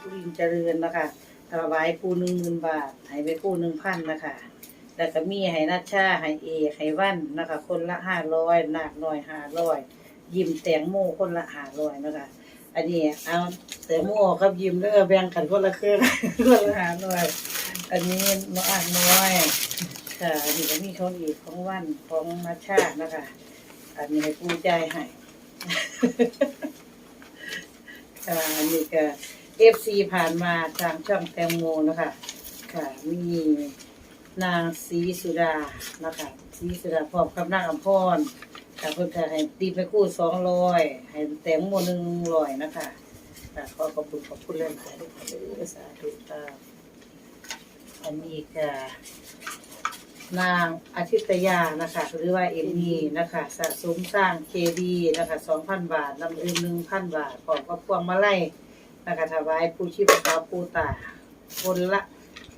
บุรินเจริญนะคะถวายปูหนึ่งหมื่นบาทให้ไปปูหนึ่งพันนะคะแล้วก็มีให้นัชชาให้เอกให้วันนะคะ คนละห้าร้อยหนักหน่อยห้าร้อยยิ้มแตงโมคนละห้าร้อยนะคะ อันนี้เอาแตงโมครับยิ้มเด้อแบ่งกันคนละเครึ่องคนละห้าร้อยอันนี้น้อยน้อยค่ะอันนี้ก็มีของอีกของวันของนัชชานะคะ อันนี้ให้ปูใจายให้ค่ะอันนี้ก็ เอฟซีผ่านมาทางช่องแตงโมนะคะ ค่ะมีนางศรีสุดานะคะศรีสุดาพร้อมกับนางอำพรค่ะเพิ่นก็ให้ตีไปคู่สองร้อยให้แตงโมหนึ่งร้อยนะคะค่ะขอขอบคุณขอบคุณเรื่องค่ะทุกคนเลยสาธุค่ะอันนี้ก็นางอาทิตยานะคะ หรือว่าเอ็มนีนะคะสะสมสร้างเคดีนะคะสองพันบาทลำอื่นหนึ่งพันบาทพร้อมกับพวงมาไลั ยนะคะถวายผู้ชีพสาวปูตา คนละ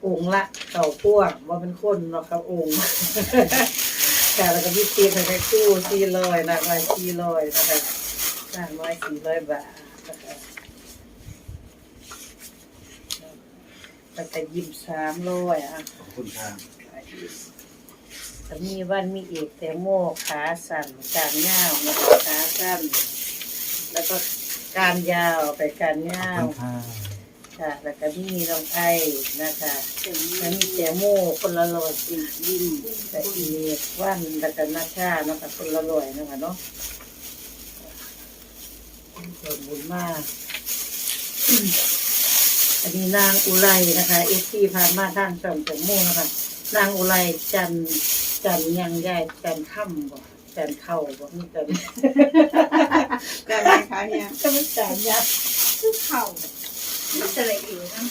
องค์ละเต่าพ่วงว่าเป็นคนเนาะครับองค์ค่ะแล้วก็มีเตียงให้คู่สี่ร้อยนะร้อยสี่ร้อยนะคะสามร้อยสี่ร้อยบาทนะคะแล้วก็ยิ้มสามร้อยอะขอบคุณครับจะมีวันมีเอกแตงโมขาสั่นการย่าวนะคะขาสั้นแล้วก็ การยาวไปการยาว ค่ะแล้วก็มีน้องไอ้นะคะแล้วมีแตงโมคนละรอยสิยิ้มแต่อีกวันแล้วก็นาชาเนาะค่ะคนละรอยเนาะคะเนาะขอบคุณมาก อันนี้นางอุไรนะคะเอฟซีผ่ามาทางช่องแตงโมนะคะ นางอุไรจันจันยังยายจันค่ำบ่ จันเข้าบ่มีจันได้ไหมคะเนี่ยก็ไม่จันยับคือเข่านี่จะอะไรอีกนะ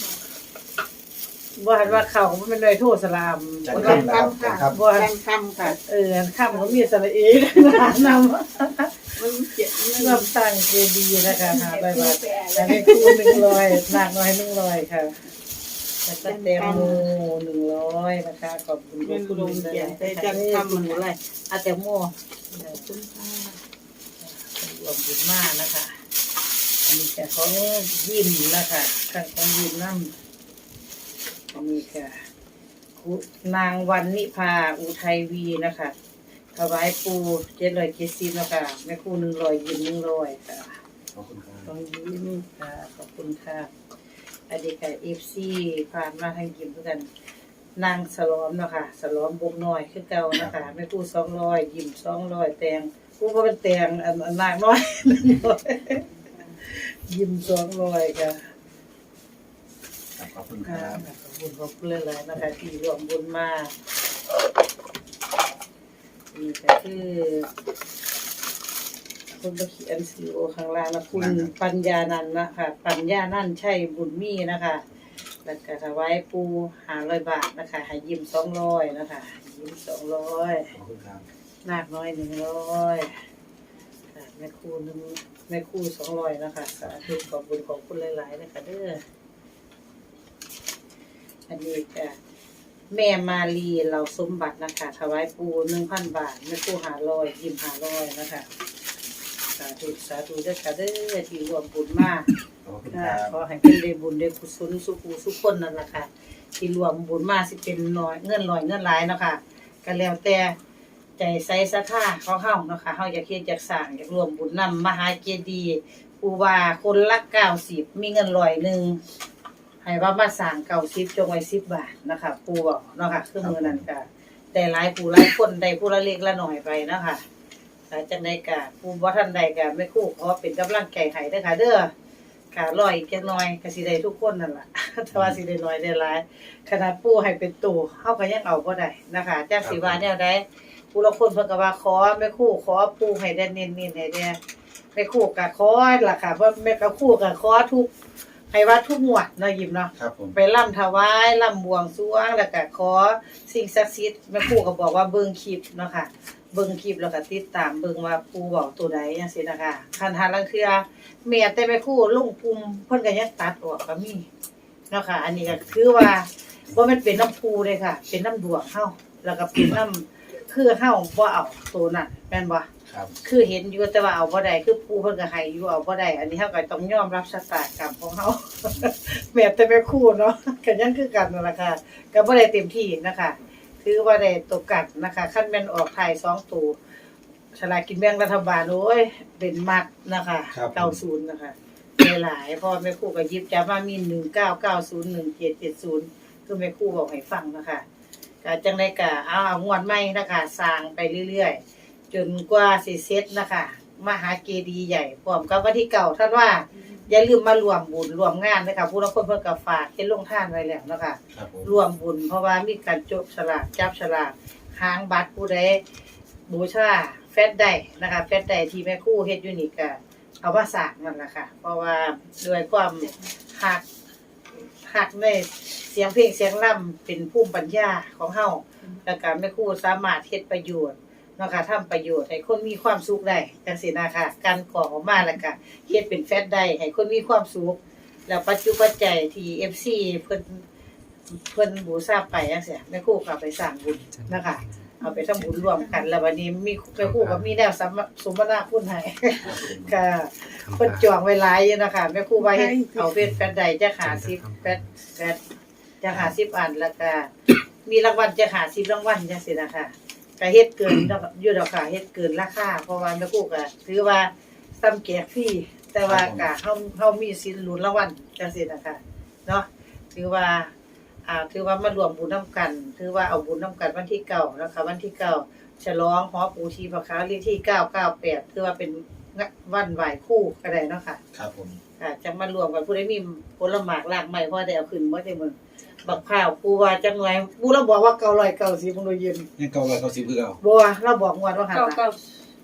ว่าว่าเขามันเป็นเลยโทษสลามจันแรทร์งนะครับคำค่ะจันทร์แรงคำค่ะ เออข้ามเขามีสระเอนะนำมันเจ็บมันนำตั้งเจดีย์นะคะหาใบบาทแต่ให้คู่หนึ่งร้อยหนักน้อยหนึ่งร้อยค่ะ แล้วก็เต็มโมหนึ่งร้อยนะคะขอบคุณมันคุณลงเขียนแต่จังคำมัมันนอะไรอาเต็มโมคุ้มค่ารวมบุญมากนะคะ อันนี้จะของยิ้มนะคะข้างของยิ้มน้ำอันนี้ค่ะคุณนางวันนิพาอุทัยวีนะคะถวายปูเจ็ดร้อยเจ็ดสิบแล้วค่ะแม่ครูหนึ่งร้อยยินหนึ่งร้อยค่ะขอบคุณครับต้องยิ้มค่ะขอบคุณค่ะ อันนี้ค่ะเอฟซีผ่านมาทางยิมเพื่อกันนางสลอมเนาะค่ะสลอมบกน้อยคือเก่านะคะแม่ครูสองร้อยยิมสองร้อยแตงผู้ก็เป็นแตงอันอันนางน้อย ยิมสองร้อยค่ะครับขอบคุณคค่ะรับขอบคุณขอบคุณเลยๆนะคะที่รวมบุญมานี่ก็คือ คุณประเขียนซีโอข้างล่างนะคุณปัญญานันท์นะคะปัญญานันท์ใช่บุญมีนะคะแล้วก็ถวายปูหาร้อยบาทนะคะให้ยิ้มสองร้อยนะคะยิ้มสองร้อยขอบคุณครับนาคน้อยหนึ่งร้อยค่ะแม่ครูหนึ่งแม่ครูสองร้อยนะคะสาธุขอบคุณขอบคุณหลายๆนะคะเด้ออันนี้ก็แม่มาลีเราสมบัตินะคะถวายปูหนึ่งพันบาทแม่ปูหาร้อยยิ้มหาร้อยนะคะสาธุสาธุเด้อค่ะเด้อที่รวมบุญมากขอบคุณคค่ะรับขอให้เป็นได้บุญได้กุศลสุขูสุขคนนั่นแหละค่ะ ที่รวมบุญมาสิเป็นน้อยเงินลอยเงินหลายเนาะค่ะก็แล้วแต่ใจใส่ศรัทธาเขาเฮาเนาะค่ะเฮาอยากเฮ็ดอยากสร้างอยากรวมบุญนำมหาเจดีย์ปูว่าคนละ90มีเงินร้อยหนึงให้ว่ามาสร้าง90จงไว้10บาทนะคะปูบอกเนาะค่ะคือมื้อนั้นก็ได้หลายผู้หลายคนได้ผู้ละเล็กละน้อยไปเนาะค่ะ หลังจากนั้นก็ผู้บ่ทันใดก็ไม่ครู่ขอเป็นกำลังใจให้เด้อค่ะเด้อค่ะลอยอีกจักหน่อยก็สิได้ทุกคนนั่นล่ะ แต่ว่าสิได้น้อยได้หลายขนาดปู่ให้เป็นตู่เฮาก็ยังเอาบ่ได้นะคะจักสิว่าแนวใดผู้ละคนเพิ่นก็ว่าขอแม่ครูขอปู่ให้ได้เน้นๆให้ได้แม่ครูก็ขอล่ะค่ะเพราะแม่ก็ครูก็ขอทุกให้ว่าทุกหมวดเนาะยิ้มเนาะ ครับผม ไปล่ำถวายล่ำบวงสรวงแล้วก็ขอสิ่งศักดิ์สิทธิ์แม่ครูก็บอกว่าเบิ่งคลิปเนาะค่ะ เบิ่งคลิปแล้วก็ติดตามเบิ่งว่าปู่บอกตัวใดจังซี่นะคะคันหาลังเทื่อแม่แต่แม่ครูลงกลุ่มเพิ่นก็ยังตัดออกก็มีเนาะค่ะ อันนี้ก็คือว่าบ่แม่นเป็นน้ำปูเลยค่ะ เป็นน้ำดวงเฮาแล้วก็เป็นน้ำคือเฮาบ่เอาตัวนั้นแม่นบ่ ครับ คือเห็นอยู่แต่ว่าเอาบ่ได้คือผู้เพิ่นก็ให้อยู่เอาบ่ได้อันนี้เฮาก็ต้องยอมรับชะตากรรมของเฮาแม้แต่แม่ครู่เนาะก็ยังคือกันนั่นล่ะค่ะก็บ่ได้เต็มที่นะคะ คือว่าได้ตกกัดนะคะคันแม่นออกท้าย2ตัวฉลากกินแบ่งรัฐบาลโอ้ยเป็นมัดนะคะ90นะคะหลายๆเพราะแม่ครู่ก็หยิบจับมามี19901770คือแม่ครู่บอกให้ฟังนะคะก็จังได๋ก็เอาเอางวดใหม่นะคะสร้างไปเรื่อยๆ จนกว่าสิเสร็จนะคะ มหาเจดีย์ใหญ่พร้อมกับวันที่เก่าท่านว่า อย่าลืมมารวมบุญรวมงานนะคะผู้ลางคนเพิ่นก็ฝากเฮ็ดลงทานไว้แล้วนะคะครับผมรวมบุญเพราะว่ามีการจบฉลากจับฉลากหางบัตรผู้ใดบูชาแฟดได้นะคะแฟดได้ที่แม่ครู่เฮ็ดอยู่นี่ก็เอามาสร้างนั่นล่ะค่ะ เพราะว่าด้วยความหักหักในเสียงเพลงเสียงล่ำเป็นภูมิปัญญาของเฮาแล้วก็แม่ครู่สามารถเฮ็ดประโยชน์เนาะค่ะทำประโยชน์ให้คนมีความสุขได้จังซี่นะคะการก่อออกมาแล้วก็เฮ็ดเป็นแฟดได้ให้คนมีความสุขแล้วปัจจุบันใจยที่ FC เพิ่นเพิ่นบูชาไปจังซี่แม่ครูก็เอาไปสร้างบุญนะคะเอาไปทำบุญร่วมกัน แล้ววันนี้มีแม่ครูก็มีแนวสมสมนาคุณให้ครับผมค่ะเพิ่นจองไว้หลายอยู่นะคะแม่ครูว่าเฮ็ดเอาเป็นแฟนใดจะหา10แฟนแฟนจะหา10อันแล้วก็มีรางวัลจะหา10รางวัลจังซี่นะคะ ก็เฮ็ดเกินดอกอยู่ดอกค่ะเฮ็ดเกินราคาเพราะว่าแม่ครูก็ถือว่าซ้ำแจกฟรีแต่ว่าก็เฮาเฮามีสิทธิ์ลุ้นรางวัลจังซี่นะคะเนาะถือว่าอ่าถือว่ามารวมบุญน้ำกัน ถือว่าเอาบุญน้ำกันวันที่เก้านะคะวันที่เก้าฉลองหอปูชีพระค้าเลขที่เก้าเก้าแปดถือว่าเป็นวันไหวคู่ก็ได้เนาะค่ะ ครับผม ค่ะจะมารวมกันผู้ได้มีผลหมากลากไม้เพราะได้เอาขึ้นบ่ได้มึง บักข้าวปูว่าจังไงปูเราบอกว่าเก้าร้อยเก้าสิบมึงดูยืนยังเก่าเลยเขาสิบคือเก่าบัวเราบอกงวดว่าหันเก้าล่ะเก้า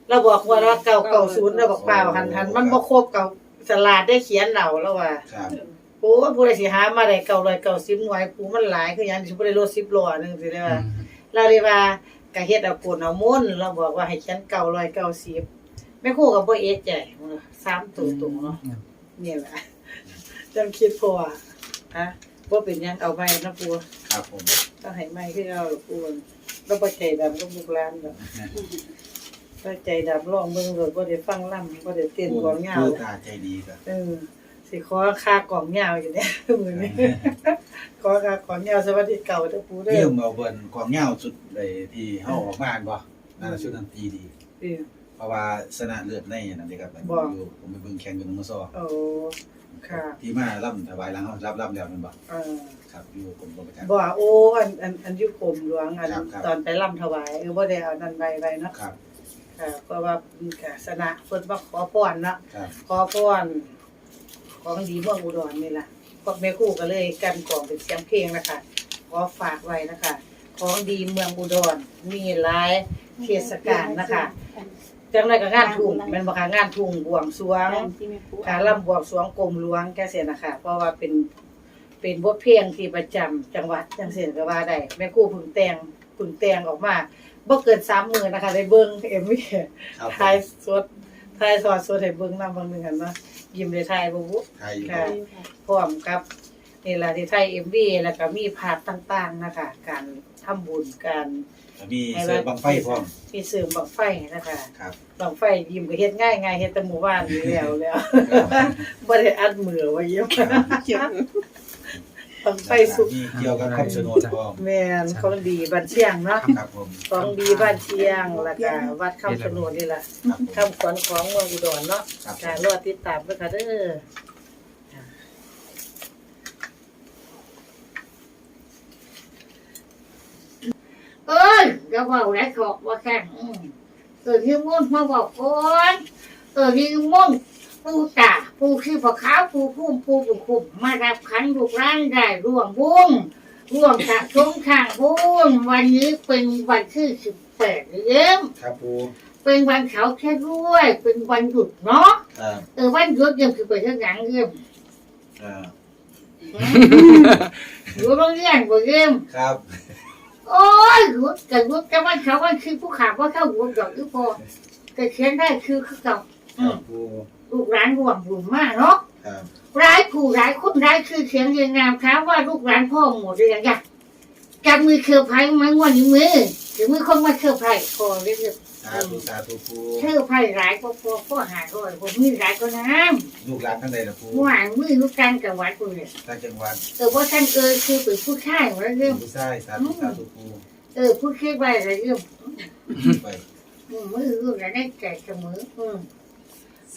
เราบอกงวดว่าเก้าเก้าศูนย์เราบอกเปล่าหันหันมันบ่ครบเก้าสลาดได้เขียนเราแล้วว่าครับโอ้ยผู้ใดสิหามาได้เก่าร้อยเก่าสิบหน่วยปูมันหลายคือหยังสิบ่ได้รถ10ล้อหนึงสิได้ว่าเราเลยว่าก็เฮ็ดเอาโกนเอามนต์เราบอกว่าให้เขียนเก่าร้อยเก่าสิบแม่ครูก็บ่เอะใจสามตัวตรงเนาะนี่แหละจังคิดพอฮะ บ่เป็นหยังเอาไว้นะปูครับผมต้องให้ไม้คือเอาปูเราบ่ใจดำก็บุกร้านดอกถ้าใจดำลองเบิ่งเลยบ่ได้ฟังล่ำบ่ได้เต้นกลองยาวผู้ตาใจดีครับเออสิขอค่ากล่องยาวอยู่เนี่ยมื้อนี้ขอค่ากล่องยาวสวัสดีเก่าเด้อปูเด้เยี่ยอมเอาเบิ่นความยาวสุดเลยที่เฮาออกมาบ่นั่นน่ะชุดนั้นตีดีเออเพราะว่าชนะเลือดในนั่นเด้ครับบ่อยู่ผมไปเบิ่งแข่งอยู่นมซอโอ้ ค่ะที่มาล่ำถวายหลังเฮารับรับแล้วแมันบ่เออครับอยู่กรมประชาบ่โอ้อันอันอันอยู่กรมหลวงอันครับครับ ตอนไปร่ำถวายเออบ่ได้เอานั่นไปไปเนาะครับค่ะเพราะว่าค่ะสนะเพิ่นมาขอพรเนาะ ครับขอพรของดีเมืองอุดรนี่ล่ะพวกแม่ครู่ก็เลยกันกล่องเป็นเสียงเพลงนะคะขอฝากไว้นะคะ ของดีเมืองอุดรมีหลายเทศกาลนะคะ จังไดก็งานทุ่งแม่นบ่คะงานทุ่งบวงสรวงการลำบวงสรวงกรมหลวงแกเสียนะคะเพราะว่าเป็นเป็นบทเพลงที่ประจำจังหวัดจังเสียก็ว่าได้แม่ครู่พึ่งแต่งพึ่งแต่งออกมาบ่เกิน3มื้อนะคะได้เบิ่งเอ็มวีครับถ่ายสดถ่ายสดสดให้เบิ่งนำบางนึงกันเนาะยิ้มได้ถ่ายบ่บุไทยอยู่ค่ะ พร้อมกับนี่ล่ะที่ถ่าย MV แล้วก็มีภาพต่างๆนะคะการทำบุญการ มีเสือบังไฟพร้อมมีเสริมบังไฟนะคะครับบังไฟยิ้มก็เฮ็ดง่ายๆเฮ็ดแต่หมู่บ้านนี่แล้วแล้วบ่ได้อัดมือไว้เยอะเจ็บบังไฟสุกมีเกี่ยวกับคำชะโนดพร้อมแม่นของดีบ้านเชียงเนาะครับผมของดีบ้านเชียงแล้วก็วัดคำชะโนดนี่ล่ะครับผมคำขวัญของเมืองอุดรเนาะครับผการมรอติดตามด้วยค่ะเด้อเอ้ย จะบอกแล้วขอกว่าแค่อืมเออที่มุ่นมาบอกก่อนเออที่มุ่นปูตาปูคือผักขาวปูพุ่มปูบุญคุมมารับขันลูกร้านได้ร่วมบุญร่วมสะสมข้างบุญวันนี้เป็นวันที่สิบแปดเยี่ยมครับปูเป็นวันเสาร์แค่ด้วย เป็นวันหยุดเนาะครับเออวันหยุดยังคือไปเที่ยวหนังเยี่ยมอ่าอยู่โรงเรียนบ่เยี่ยมครับ โอ้ยหยุดแต่หยุดแต่วันเสาร์วันคือผู้ขาว่าเข้าหยุดดอกคือพอแต่เขียนได้คือคือเก่าครับปูลูกหลานรวมบุญมากเนาะครับร้ายผู้ร้ายคนร้ายคือเสียงเรียงนามครับว่าลูกหลานพ่อหมดเรียงยังจับมือเครือไพ่ไหมวันนี้มือหรือมือคนมาเครือไพ่พอเรียกคสาธุสาธุปูชื่อไพ่หลายก็พอพ่อหาร้อยผมมีหลายก็น้ลูกหลานทั้งใดล่ะปูำหวานมือลูกกันกับวัดกูเนี่ยต่างจังหวัดเออว่าท่านเออคือเป็นผู้ชายแล้วเรื่องผู้ชายสาธุสาธุปูเออผู้คิดไว้แล้วเรื่องไปอืมมือลูกจะได้ใจเสมออืม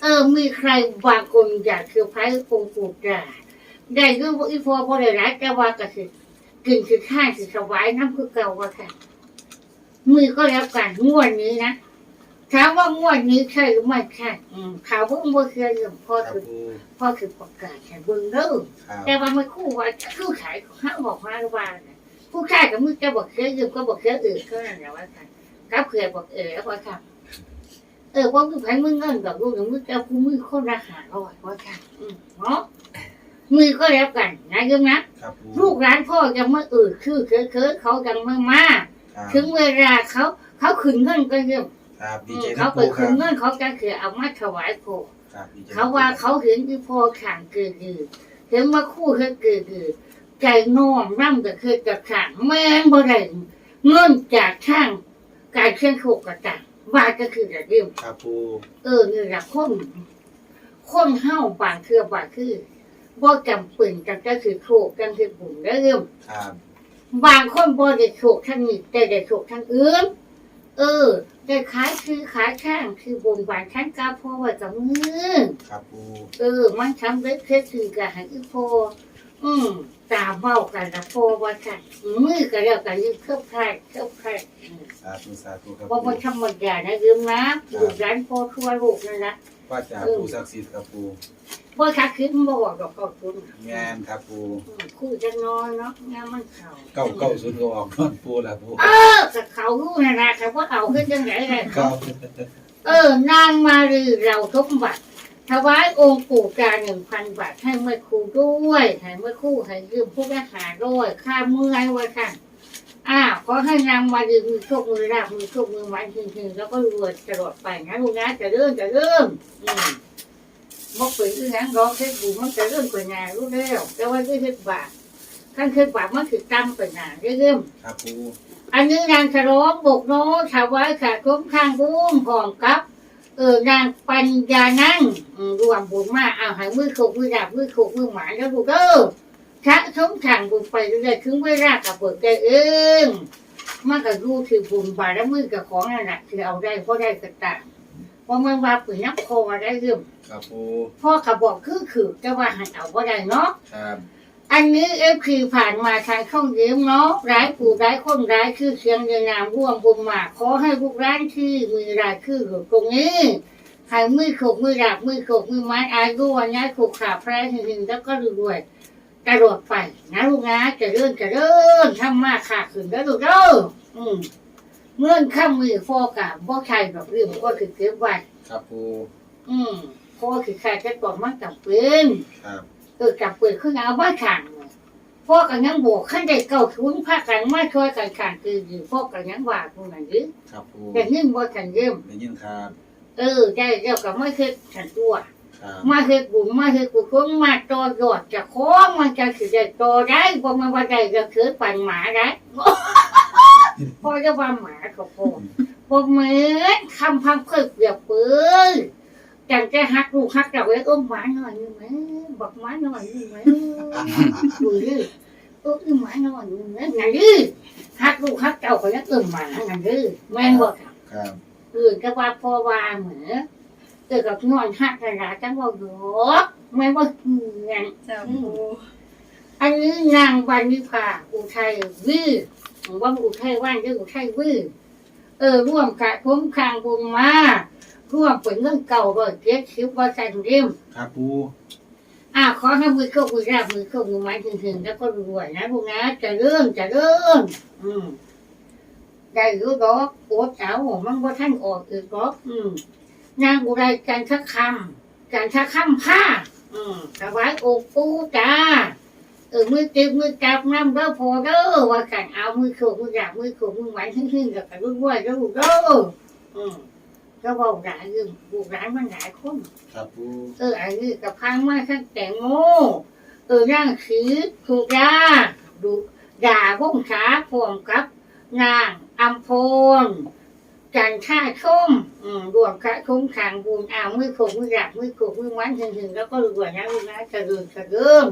เออมีใครบางคนอยากคือไพ่องค์ปู่จ่าได้เรื่องว่าอีพอพอได้รักแต่ว่าก็คือกินคือข้าคือสบายน้ำคือเก่าว่าค่ะ มือก็แล้วกันงวดนี้นะถามว่างวดนี้ใช่หรือไม่ใช่อืมข่าวพวกมันเคยเรื่องพ่อครับคือปูพ่อคือประกาศแข่เบิ้งเด้อครับแต่ว่าไม่คู่ว่าคู่ขายของห้างบอกว่าว่าน่ะผู้ขายกับมือจะบอกเคยยืมก็บอกเคยอื่นเท่านั้นแหละว่าค่ะกับเผื่อบอกเออแล้วว่าค่ะเออว่าคือไผมือเงินดอกลูกมือจะผู้มือคนละหาร้อยว่าค่ะอืมเนาะมือก็แล้วกันนะยืมนะ ครับปูลูกร้านพ่อยังไม่เออคือเคยเคยเขายังไม่มาครับ ถึงเวลาเขาเขาขึ้นเงินก็ยืมครับดีอืมใจเขานะไปปูคขึ้รันบเงินเขาจะคือเอามาถวายพ่อครับดีใจนะเขาว่าเขาเห็นอีพอขังเกิดยืดเห็นว่าคู่เขาเกิดยืดใจน้อมร่ำก็คือจะขังแม่นบ่ได้เงินจากช่างการเคลื่อนโคกกระตังว่าก็คือจะเรื่องครับปูเออนี่แหละคนคนเฮาบางเครือบางคือบ่จำเป็นกันก็คือโคกกันคือบุญแล้วเรื่องครับ บางคนบ่ได้โชคทั้งนี้แต่ได้โชคทั้งอื่น เออได้ขายคือขายช่างคือบนบานชั้นกาพ่อไว้กับมือครับปู เออ มันทำได้แค่คือกับหันอีโพอื มตาเมากันนะโพว่าค่ะมือก็แล้วกันยืมเครือบใครเครือบใครอืมสาธุสาธุครับเพราะปูมันธรรมดานะยืมนะลูกร้านโพทั่วโลกนั่นนะว่าจะปูศักดิ์สิทธิ์ครับปูเพราะถ้าคิดมันบอกดอกก็คุณงานครับปูอืมคู่จะนอนเนาะงานมันเข่าเก้าเก้าศูนย์ก็ออกนอนปูละปูเออกับเขารู้นะนะแต่ว่าเอาขึ้นยังไงเลยครับเออนางมารีเราสมบัติ ถวายองค์ปู่กาหนึ่งพันบาทให้เมื่อครูด้วยให้เมื่อครู่ให้ยืมผู้ทหารด้วยค่าเมื่อยไว้ค่ะอ้าวขอให้นางมารีมือโชคมือราบมือโชคมือหมันจริงๆแล้วก็รวยตลอดไปนะลูกนะจะเริ่มจะเริ่มอืมมกเป็นอีหยังร้องเทศบุญมันจะเริ่มเป็นงานรู้แล้วแต่ว่าด้วยเทศบาทขั้นเทศบาทมันคือตั้งเป็นงานเริ่มครับปูอันนี้นางฉลองบกโน้ถวายขาคุ้มข้างบุ้มพร้อมกับ เออนางปัญญานั่งอืมรวมบุญมากเอาใหายมือโขกมือดาบมือโขกมือหมาแล้วลูกเด้อชะสมทางบุญไปเรื่อยๆถึงเวลากับเบิกได้เองมันก็รู้ที่บุญบารมือกับของนั่นแหละที่เอาได้เพราะได้กระต่างเพราะมันว่าปืนนักโคได้เรื่องครับปูพ่อขับบอกคือคือจะว่าให้เอาก็ได้เนาะครับ อันนี้เอฟคือผ่านมาทางช่องเยิ้มเนาะร้ายผู้ร้ายคนร้ายคือเสียงในนามร่วมบุญมาขอให้ลูกร้านที่มือรายคืออยู่ตรงนี้ให้มือขกมือดาบมือขกมือไม้อายุวันนี้ขกขาแพร่หึงๆแล้วก็รวยๆกระโดดไปนะลูกนะจะเดินจะเดินทำมาขาขึ้นแล้วลูกเด้ออืมเงื่อนข้ามมือโฟกัสบ่ใช่ดอกเรื่องก็คือเก็บไว้ครับปูอืมเพราะว่าคือใครจะบอกมันจำเป็นครับ เออจับปืนขึ้นเอาบ้านขังพ่อกันยังบวกขั้นได้เก่าทุนพากันมาช่วยกันขังคืออยู่พ่อกันยังว่าพวกนั้นยื้อครับปูแต่ยิ่งบ่ขันเยี่ยมได้ยินครับ เออได้เดียวกับไม่เคยขันตัวครับมาเคยบุญมาเคยกุศลมาต่อยอดจะคล้องมันจะถือได้ต่อได้บ่มันว่าได้จะถือปันหมาได้พ่อจะว่าหมาเขาพ่อบ่เหมือนคำพังเคยเปรียบเปย จังจะหักลูกหักเราไว้อ้มหมาหน่อยนึงไหมบอกหมาหน่อยนึงไหมดูดิเออหมาหน่อยนึงไหมไงดิหักลูกหักเจ้าก็ยังเอิ่มหมาไงดิแม่นบอกครับเออก็ว่าพ่อว่าเหมือนเออกับนอนหักกันละจังว่าหยอกแม่นว่าเงี้ยจ้าปูอันนี้นางวันวิภาอุทัยวิว่าอุทัยว่านหรืออุทัยวิเออร่วมกะคุ้มคางบุญมา ร่วมเป็นเรื่องเก่าเลยเจ็ดสิบว่าจันเรียมครับปูอ่าขอให้มือเข้ามือราบมือเข้ามือไม้ถึงๆแล้วก็รวยนะพวกนะจะเริ่มจะเริ่มอืมได้รู้ดอกโอดเอามันว่าท่านออกอีกดอกอืมนางอุไรกันทักคำกันทักคำผ้า อืมถวายองค์ปูจ้าเออมือจิบมือจับน้ำเด้อพอเด้อว่ากันเอามือโขกมือดาบมือโขกมือไม้ถึงๆแล้วก็รวยๆเด้อลูกเด้ออืม ก็บอกหลายอยู่บุกหลายมันหลายคนครับปูเอออันนี้กับพังมาทั้งแตงโมเออนั่งสีถูกยาดูด่าวงขาพร้อมกับนางอัมพลจันท่าชมอืมรวมกระชมขางบุญอ่าวมือโขกมือหลักมือโขกมือวันถึงถึงแล้วก็รวยนะลูกนะจะเดินจะเดิม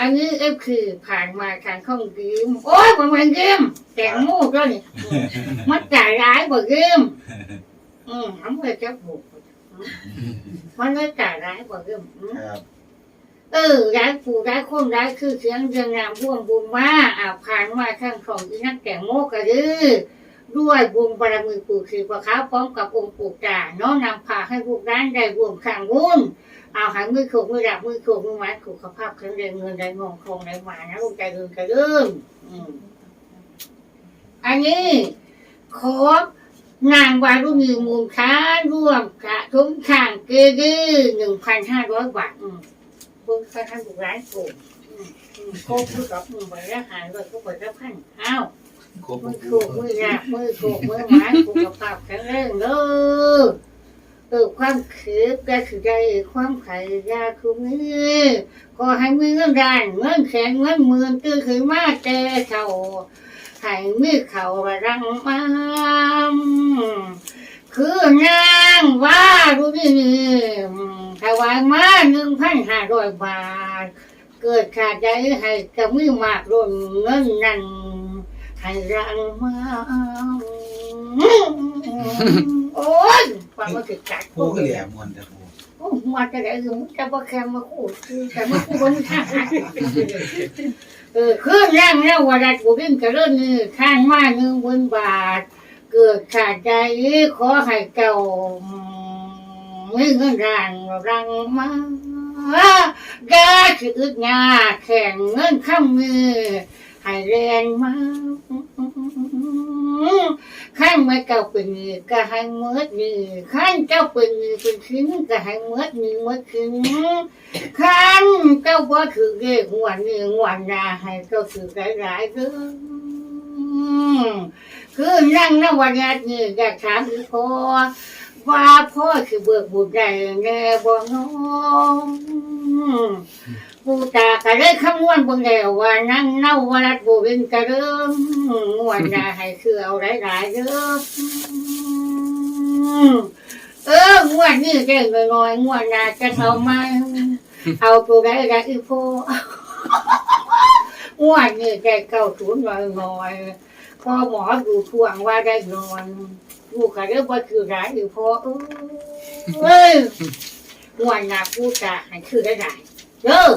อันนี้เอฟคือผ่านมาทางข้องยืมโอ้ยมันมันยืมแต่งมูกแล้วนี่อืมมันจ่ายร้ายกว่ายืมอืมทำไปจะบุกมันไม่จ่ายร้ายกว่ายืมอืมครับเออร้ายผู้ร้ายคนร้ายคือเสียงเรียงนามร่วมบุญว่าอ่าผ่านมาข้างของอีนักแต่งโมกกระดือด้วยบุญบารมีปู่คือประค้าพร้อมกับองค์ปู่จ่าน้องนำพาให้พวกร้านได้รวมข้างบุญ เอาหางมือโขกมือดับมือโขกมือไม้สุขภาพแข็งแรงเงินได้งงคงได้มานะลูกใจเดินกระดืมอืมอันนี้ขอนางวารุณีมูลค้าร่วมกระทุ้มข้างเกดื้อหนึ่งพันห้าร้อยบาทอืมบนสถานบุร้านกูโคกมือกับมือไปแล้วหายเลยก็ไปแล้วพันอ้าวมือโคกมือหนักมือโคกมือหมาสุขภาพแข็งแรงเด้อ เออความคืบก็คือได้ความไข่ยาคือมือก็ให้มือเงินดานเงินแข็งเงินหมื่นตื้อคือมาแต่เข่าให้มือเขารังมาคือนางว่ารู้นี่นี่ถวายมาหนึ่งพันห้าร้อยบาท เกิดขาดใจให้กับมือมากร่นเงินนั่นให้รังมาโอ้ย ฟังมาถึงกัดผู้ก็เหลี่ยมวนแต่ผู้โอ้มาจะได้คือจะบ่แค่มาคู่คือแต่มาคู่บนข้างเออคือร่างแล้วว่าดัดกูวิ่งกระเริ่นนี่ข้างมาหนึ่งบนบาท เกิดขาดใจขอให้เก่าไม่เงินรังรังมากาคืออึดงาแข่งเงินข้ามมือให้แรงมา ขั้นไม่เก่าเป็นมือก็ให้เมื่อมือขั้นเจ้าเป็นมือเป็นชิ้นก็ให้เมื่อมือเมื่อชิ้นขั้นเจ้าบ่ถือเกี่หัวนี่หัวหนาให้เจ้าถือหลายๆเด้อคือนั่งนวันนี้อยากถามอีพ่อว่าพ่อคือเบิกบุญได้แน่บ่น้อง ผู้ตาก็ได้คำนวณเบิ่งแล้วว่านั่งเน่าวัดบุญกระเริ่มงวดหน้าให้คือเอาหลายๆเด้อเอองวดนี้ได้น้อยงวดหน้าจะเอามาเอาตัวใดได้อีพ่องวดนี้ได้เก้าศูนย์หน้อยๆพอหมอดูทวงว่าได้นอนกูก็เรียกว่าคือร้ายอยู่เพเอ้ยงวันนากูจะให้คือได้ไหน เด้อ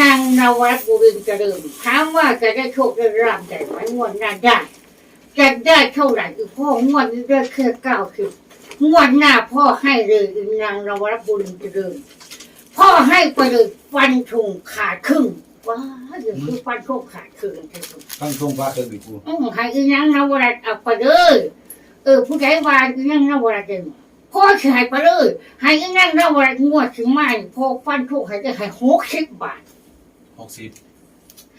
นางนวัดบุรินทร์เจริญถามว่าจะได้โชคได้รับแต่ไหมงวดหน้าได้จะได้เท่าไหร่คือพ่องวดนี้ได้แค่เก้าสิบงวดหน้าพ่อให้เลยนางนวัดบุรินทร์เจริญพ่อให้ไปเลยฟันถุงขาดครึ่งว้าเดี๋ยวคือฟันถุงขาดครึ่งตั้งทงฟ้าเกินอีกผู้อืมให้อีนางนวัดเอาไปเลยเออผู้ใดว่าอีนั่งนวรเดน พ่อสิให้ไปเลยให้อีนั่งนวรงวดถึงไม่พอฟันทุกให้ได้ให้หกสิบบาท หกสิบ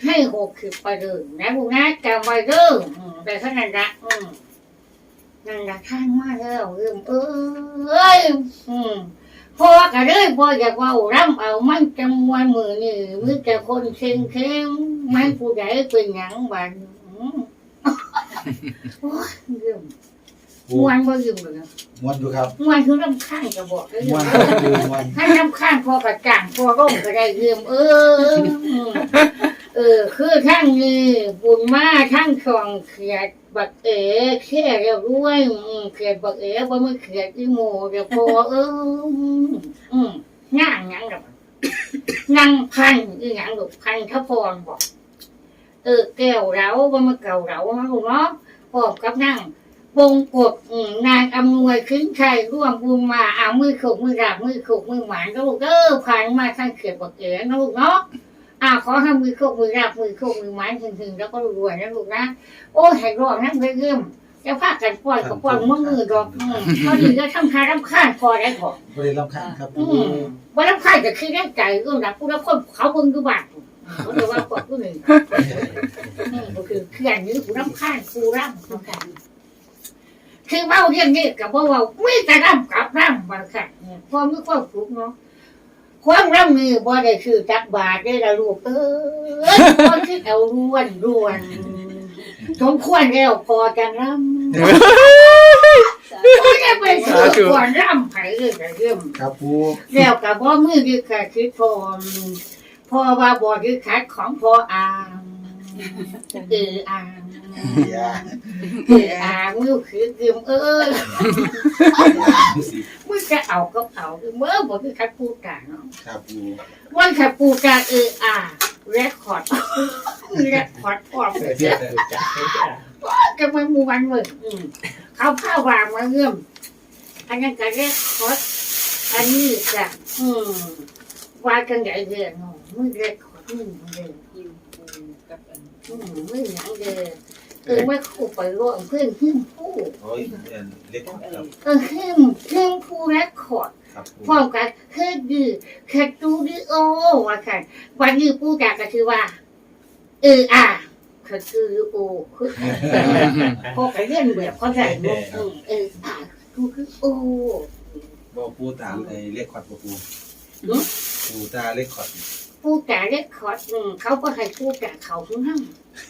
ให้หกสิบไปเลยนะลูกนะจำไว้เด้ออืมแต่เท่านั้นละอืมนั่นละท่านมาแล้วเอิ่มเอ้ยอืมพ่อก็เลยพ่ออยากว่าร่ำเอามันจำวันมือนี่มือแต่คนเค็งเค็งไม่ผู้ใดเป็นหยังบ้านอืม โอ้ยเรื่ องผู้มวนบ่ยืมเลยนะมวนอยู่ครับมวนคือรำข้างจะบอกเลยมวนอยู่มวนให้รำข้างพอกระจ่างพอร่มก็ได้ยืมเออ เออ คือทั้งนี้บุญมาทั้งช่องเขียดบักเอ๋แค่เรียบร้อยอืมเขียดบักเอ๋บ่มือเขียดอีโมเดี๋ยวพอเอออืมนั่งหยังกับนั่งพันอีหยังลูกพันทพรบอกเออแก้วเราบ่มาเก่าเรามาลูกเนาะพร้อมกับนั่ง วงกดอืมนายอำนวยขึ้นชัยร่วมบุญมาเอามือขกมือดาบมือขกมือหมานนะลูกเออผ่านมาทั้งเขียบบักเก๋นะลูกเนาะอ่าขอให้มือขกมือดาบมือขกมือหมานถึงๆแล้วก็รวยๆนะลูกนะโอ้ยให้รอดนั่งไปเรื่มจะพากันปล่อยกับปล่อยมือมือดอกอืมเขาดีจะทำคารำคาญพอได้พอบริลำคาญครับ อืมว่ารำคาญก็คือแน่ใจเรื่องนะผู้ละคนเขาเบิ่งดูบ้านเขาจะว่าปอดผู้หนึ่งอืมก็คือเขื่อนนี้ผู้รำคาญผู้รำรำคาญ คือเมาเรื่องนี้กับว่าไม่แต่ร่ำกับร่ำมาค่ะเนี่ยพอมีความสุขเนาะความร่ำมีบ่ได้คือจักบาทได้ละลูกเออพอคิดเอารวนรวนสมควรแล้วพอจะร่ำไม่ได้ไปซื้อก่อนร่ำไผ่เรื่องแต่เรื่องครับปูแล้วกับว่ามือคือขาดคือพอพอว่าบอคือขาดของพออาง เอออางเอออางมือคือเกมเออดูสิมือจะเอาก็เอาเมื่อบอกคือขาดปูกาเนาะครับปูวันขาดปูกาเอออาเรคคอร์ดเรคคอร์ดออกเสียเสียจะมามูวันเว้ยอืมเขาผ้าวางมาเงื่อมอันนั้นก็เรคคอร์ดอันนี้จะอืมว่ากันใหญ่เรื่องเนาะมือเรคคอร์ดมือเรื่องยิวปูกับ อันอืมมือหยังเด้อเออไม่คู่ไปร่วมเพื่อนขึ้นผู้โอ้ยเล็กครับเออขึ้นขึ้นผู้แรคคอร์ดครับปูพร้อมกันคือดื้อแค่ดูดิโอว่าค่ะวันนี้ผู้จักก็คือว่า เอออะคือคือโอคือพอไปเรียนแบบเขาใส่ลูกอืมเอออะดูคือโอ บอกปูตามไอ้เล็กขอดปูปูหือปูตาเล็กขอด ผู้จักเรียกคอร์ดอืมเขาก็ให้ผู้จักเขาทุกนั่ง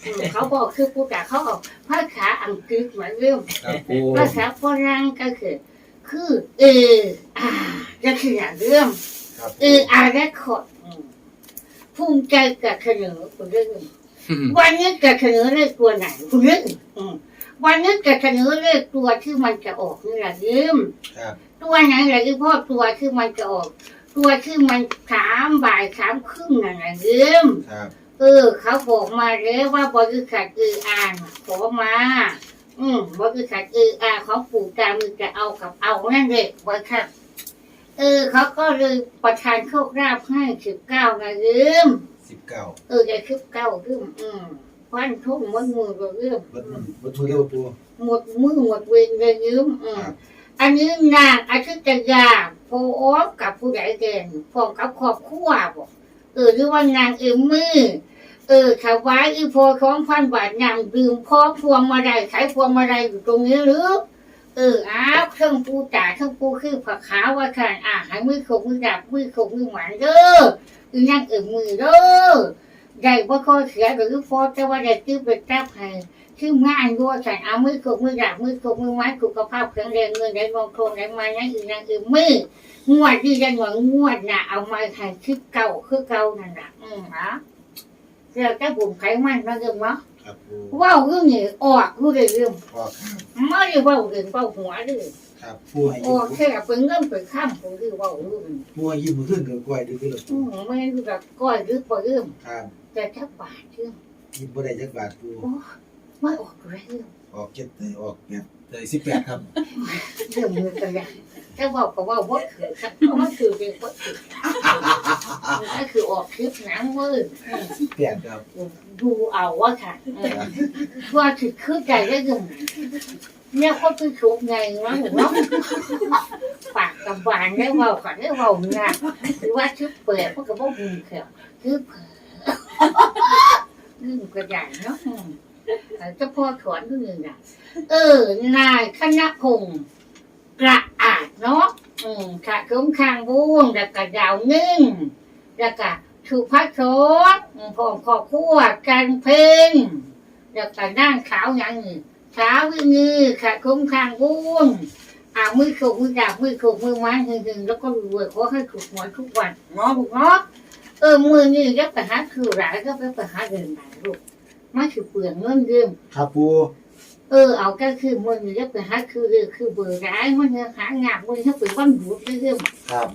อืมเขาบอกคือผู้จักเขาเอาภาษาอังกฤษมาเริ่มครับปูภาษาฝรั่งก็คือ คือเอออ่าจะคืออย่างเรื่องครับเอออาร์คอร์ดภูมิใจกับเสนอคุณเรื่องวันนี้จะเสนอเลขตัวไหนคุณเรื่องอืมวันนี้จะเสนอเลขตัวที่มันจะออกนี่แหละยืมครับตัวไหนแหละที่พ่อตัวที่มันจะออก ตัวที่มันสามบ่ายสามครึ่งนั่นแหละยืมครับเออ เขาบอกมาแล้วว่าบริษัทเอออ่านขอมา อืมบริษัทเอออ่าของปู่ตามือจะเอากับเอานั่นเด็กบริษัทเออ เขาก็เลยประทานโชคลาภให้สิบเก้านะลืมสิบเก้าเออจะสิบเก้าลืมอืมฟันทุ่มหมดมือก็ลืมเบิดมือเบิดมือเร็วปูหมดมือหมดเวรเลยลืมอืมครับ อันนี้นางอาทิตยาโพอฟกับผู้ใหญ่เด่นพร้อมกับครอบครัวบอกเออหรือว่านางเอ็มมือเออถวายอีโพสองพันบาทนำดื่มพอพวงมาลัยขายพวงมาลัยอยู่ตรงนี้หรือเอออ้าวเครื่องปูจ่าเครื่องปูคือผักขาวว่าขันอะให้มือขกมือดับมือขกมือหวานเด้ออีนั่งเอ็มมือเด้อได้บ่ค่อยเสียหรือพอแต่ว่าได้ตื้อไปจับให้ ชื่องานด้วยใส่เอามือขกมือดับมือขกมือหวานสุขภาพแข็งแรงเงินได้มองโคงได้มานั่งอีนั่งเอ็มมืองวดที่จะหวังงวดน่ะเอามาให้คือเก่าคือเก่านั่นน่ะอืมอะเดี๋ยวจะบุ่มไขมันมาเรื่องวะครับปูว่าวเรื่องนี้ออกรู้ได้เรื่องพ่อครับไม่ได้ว่าวเรื่องว่าวหัวเลยครับปูให้อยิ้อมกแค่เป็นเงินเป็นข้ามผมคือว่าวเรื่องปูให้ยิ้มมือขึ้นกับกล้วยดื้อๆหรออืปูมไม่รู้จักก้อยหรือปล่อยเรื่องครับแต่ถ้าบาดเรื่องยิ้มบ่ได้จักบาทปู ไม่ออกเลยเรื่องออกเจ็ดเลยออกแปดเลยสิบแปดครับเรื่องมือกันอย่างแต่ว่าก็ว่าวัดถือครับเพราะมันคือเป็นวัดถือนั่นคือออกคลิปหนังมือสิบแปดครับดูเอาว่าค่ะว่าถือคือใจได้ยังเนี่ยเขาคือชุบไงวะเนาะปากกับบานได้เว่าขันได้เว่าหนักหรือว่าชื่อเปิดพวกกับพวกมึงเขียวคือเผลอลืมกระดาษเนาะอืมแต่ เจะพ่อถอนก็หนึ่งอะเออ นายคณะพงศ์กระอาดเนาะอืมค่ะคุ้มคางบุ้งแล้วก็ดาวนึ่งแล้วก็ชูพัชโชดพร้อมขอบคู่กันเพลงแล้วก็นั่งขาวย่างขาววินีค่ะคุ้มคางบุ้งอามือถูกมือจับมือถูกมือวางหึงๆแล้วก็รวยขอให้ถูกหวยทุกวันเนาะลูกเนาะเออมือนี่ยับไปหาคือหลายก็ไปไปหาเงินหลายลูก ไม่ถือเปลืองเงินเดิมครับปูเออเอาก็คือมือนี่ยับไปหาคือเรื่องคือเบื่อร้ายมันเนี่ยหางานมันถ้าเป็นวันหยุดเรื่องครับ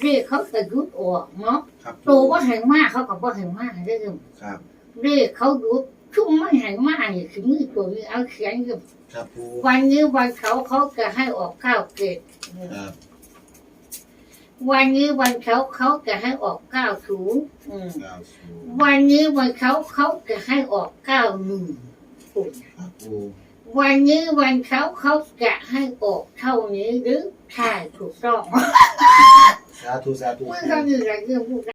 เรียกเขาจะหยุดออกเนาะครับโตว่าแห่งมากเขากับว่าแห่งมากเรื่องครับเรียกเขาหยุดชุ่มไม่แห่งมากนี่คือมือตัวนี้เอาเขียนเรื่องครับปูวันนี้วันเขาเขาจะให้ออกข้าวเกตครับ วันนี้วันเขาเขาจะให้ออกเก้าศูนย์อืมเก้าศูนย์วันนี้วันเขาเขาจะให้ออกเก้าหนึ่งครับปูวันนี้วันเขาเขาจะให้ออกเท่านี้หรือใช่ถูกต้องสาธุสาธุเมื่อเขาอยู่ไรเรื่องพูด